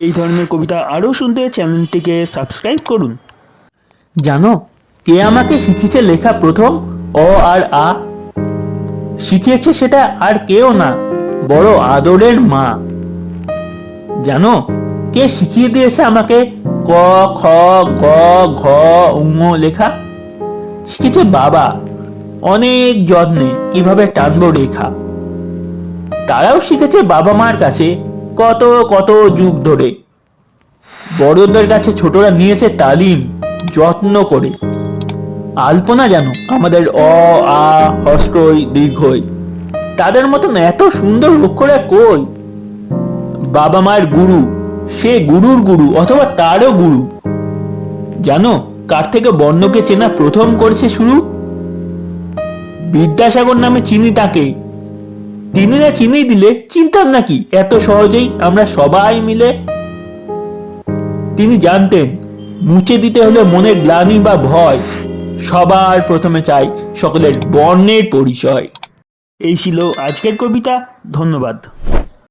এই ধরনের কবিতা আরও শুনতে চ্যানেলটিকে সাবস্ক্রাইব করুন। জানো, কে আমাকে শিখিয়েছে লেখা প্রথম অ আর আ? শিখিয়েছে সেটা আর কেউ না, বড় আদরের মা। জানো, কে শিখিয়ে দিয়েছে আমাকে ক, খ, গ, ঘ উঙ লেখা? শিখেছে বাবা, অনেক যত্নে কীভাবে টানবো রেখা। তারাও শিখেছে বাবা মার কাছে কত কত যুগ ধরে। বড়দের কাছে ছোটরা নিয়েছে তালিম, যত্ন করে। আলপনা যেন আমাদের অ, আ হস্রই দীর্ঘই। তাদের মতন এত সুন্দর অক্ষরে কই? বাবা মায়ের গুরু, সে গুরুর গুরু অথবা তারও গুরু। জানো, কার থেকে বর্ণকে চেনা প্রথম করেছে শুরু? বিদ্যাসাগর নামে চিনি তাকে। না চিনি দিলে চিনতাম নাকি? এত সহজেই আমরা সবাই মিলে? তিনি জানতেন, মুছে দিতে হলে মনের গ্লানি বা ভয় সবার প্রথমে চাই সকলের বর্ণের পরিচয়। এই ছিল আজকের কবিতা, ধন্যবাদ।